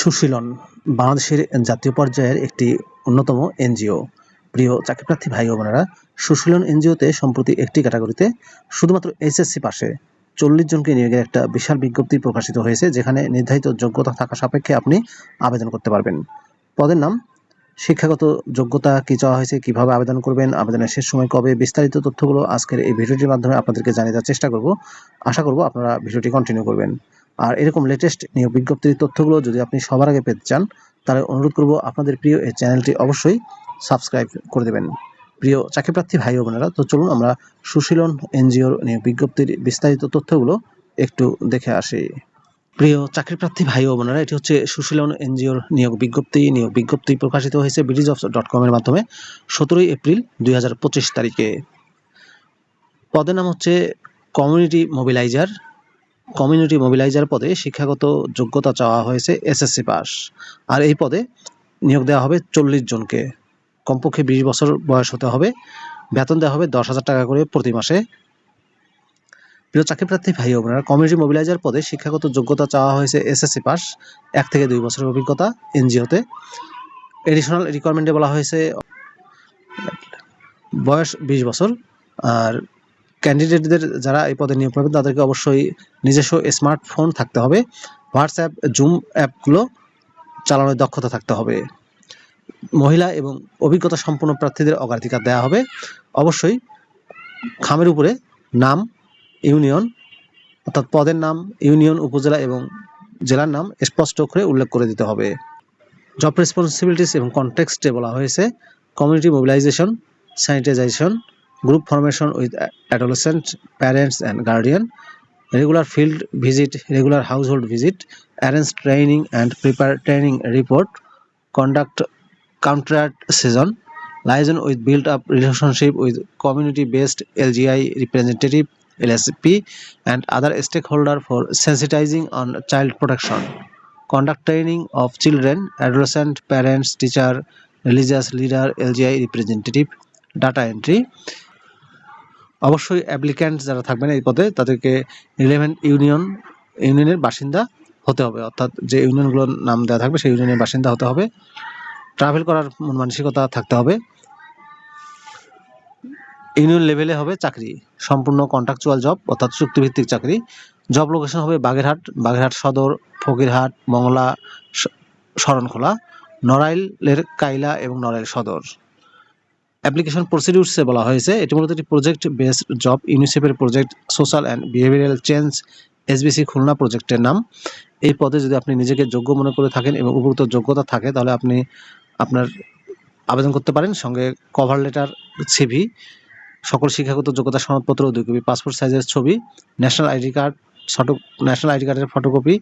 সুশীলন বাংলাদেশের জাতীয় পর্যায়ের একটি অন্যতম এনজিও। প্রিয় চাকরিপ্রার্থী ভাই বোনেরা, সুশীলন এনজিওতে সম্প্রতি একটি ক্যাটাগরিতে শুধুমাত্র এইচএসসি পাশে চল্লিশ জনকে নিয়োগের একটা বিশাল বিজ্ঞপ্তি প্রকাশিত হয়েছে, যেখানে নির্ধারিত যোগ্যতা থাকা সাপেক্ষে আপনি আবেদন করতে পারবেন। পদের নাম, শিক্ষাগত যোগ্যতা কি চাওয়া হয়েছে, কীভাবে আবেদন করবেন, আবেদনের শেষ সময় কবে, বিস্তারিত তথ্যগুলো আজকের এই ভিডিওটির মাধ্যমে আপনাদেরকে জানিয়ে দেওয়ার চেষ্টা করব। আশা করব আপনারা ভিডিওটি কন্টিনিউ করবেন। আর এরকম লেটেস্ট নিয়োগ বিজ্ঞপ্তির তথ্যগুলো যদি আপনি সবার আগে পেতে চান, তাহলে অনুরোধ করব আপনাদের প্রিয় এই চ্যানেলটি অবশ্যই সাবস্ক্রাইব করে দেবেন। প্রিয় চাকরিপ্রার্থী ভাই ও বোনেরা, তো চলুন আমরা সুশীলন এনজিওর নিয়োগ বিজ্ঞপ্তির বিস্তারিত তথ্যগুলো একটু দেখে আসি। প্রিয় চাকরিপ্রার্থী ভাই ও বোনেরা, এটি হচ্ছে সুশীলন এনজিওর নিয়োগ বিজ্ঞপ্তি। নিয়োগ বিজ্ঞপ্তি প্রকাশিত হয়েছে বিডি অফ ডট কমের মাধ্যমে সতেরোই এপ্রিল দুই হাজার পঁচিশ তারিখে। পদের নাম হচ্ছে কমিউনিটি মোবিলাইজার কমিউনিটি মোবিলাইজার পদে শিক্ষাগত যোগ্যতা চাওয়া হয়েছে এসএসসি পাস। আর এই পদে নিয়োগ দেওয়া হবে চল্লিশ জনকে। কমপক্ষে বিশ বছর বয়স হতে হবে। বেতন দেওয়া হবে দশ হাজার টাকা করে প্রতি মাসে। প্রিয় চাকরিপ্রার্থী ভাই ও বোনেরা, কমিউনিটি মোবিলাইজার পদে শিক্ষাগত যোগ্যতা চাওয়া হয়েছে এসএসসি পাস। এক থেকে দুই বছরের অভিজ্ঞতা এনজিওতে। এডিশনাল রিকোয়ারমেন্টে বলা হয়েছে বয়স বিশ বছর। আর ক্যান্ডিডেটদের যারা এই পদে নিয়োগ পাবেন, তাদেরকে অবশ্যই নিজস্ব স্মার্টফোন থাকতে হবে। হোয়াটসঅ্যাপ জুম অ্যাপগুলো চালানোর দক্ষতা থাকতে হবে। মহিলা এবং অভিজ্ঞতা সম্পন্ন প্রার্থীদের অগ্রাধিকার দেওয়া হবে। অবশ্যই খামের উপরে নাম, ইউনিয়ন, অর্থাৎ পদের নাম, ইউনিয়ন, উপজেলা এবং জেলার নাম স্পষ্ট করে উল্লেখ করে দিতে হবে। জব রেসপন্সিবিলিটিস এবং কনটেক্সটে বলা হয়েছে। Community mobilisation sanitisation group formation with adolescent parents and guardian regular field visit regular household visit arrange training and prepare training report conduct contract season liaison with built up relationship with community based lgi representative lsp and other stakeholder for sensitizing on child protection conduct training of children adolescent parents teacher religious leader lgi representative data entry অবশ্যই applicant যারা থাকবেন এই পদে, তাদেরকে relevant union ইউনিয়নের বাসিন্দা হতে হবে। অর্থাৎ যে ইউনিয়নগুলোর নাম দেওয়া থাকবে, সেই ইউনিয়নের বাসিন্দা হতে হবে। ট্রাভেল করার মন মানসিকতা থাকতে হবে। ইউনিয়ন লেভেলে হবে চাকরি, সম্পূর্ণ কন্ট্রাকচুয়াল জব অর্থাৎ চুক্তিভিত্তিক চাকরি। জব লোকেশন হবে বাগেরহাট বাগেরহাট সদর, ফকিরহাট, মংলা শরণখোলা, নড়াইলের কাইলা এবং নড়াইল সদর। অ্যাপ্লিকেশন প্রসিডিউরসে বলা হয়েছে, এটি মূলত একটি প্রজেক্ট বেসড জব ইউনিসেফের project social and behavioural change SBC Khulna প্রজেক্টের নাম। এই পদে যদি আপনি নিজেকে যোগ্য মনে করে থাকেন এবং উপযুক্ত যোগ্যতা থাকে, তাহলে আপনি আপনার আবেদন করতে পারেন। সঙ্গে কভার লেটার সিভি সকল শিক্ষাগত যোগ্যতা সনদপত্র, দুই কপি পাসপোর্ট সাইজের ছবি national ID card photo national ID কার্ডের ফটোকপি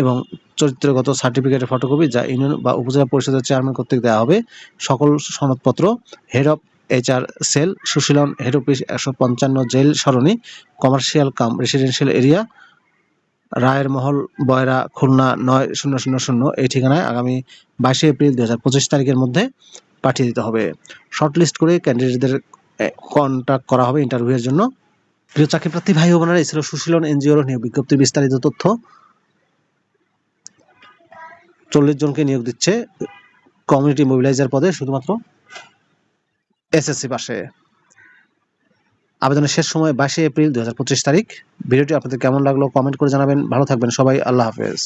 এবং চরিত্রগত সার্টিফিকেটের ফটোকপি যা ইউনিয়ন বা উপজেলা পরিষদের চেয়ারম্যান কর্তৃক দেওয়া হবে। সকল সনদপত্র head of HR cell Sushilan head office একশো পঞ্চান্ন জেল সরণি commercial cum residential area Rayer Mahal, Boyra, Khulna নয় শূন্য শূন্য শূন্য এই ঠিকানায় আগামী বাইশে এপ্রিল দু হাজার পঁচিশ তারিখের মধ্যে পাঠিয়ে দিতে হবে। শর্ট লিস্ট করে ক্যান্ডিডেটদের কন্ট্যাক্ট করা হবে ইন্টারভিউয়ের জন্য। প্রিয় চাকরিপ্রার্থী, ভাই ও বোনেরা এছাড়াও সুশীলন এনজিওর নিয়োগ বিজ্ঞপ্তি বিস্তারিত তথ্য। চল্লিশ জনকে নিয়োগ দিচ্ছে কমিউনিটি মোবিলাইজার পদে শুধুমাত্র এসএসসি পাশে। আবেদনের শেষ সময় বাইশে এপ্রিল দুই হাজার পঁচিশ তারিখ। ভিডিওটি আপনাদের কেমন লাগল কমেন্ট করে জানাবেন। ভালো থাকবেন সবাই। আল্লাহ হাফেজ।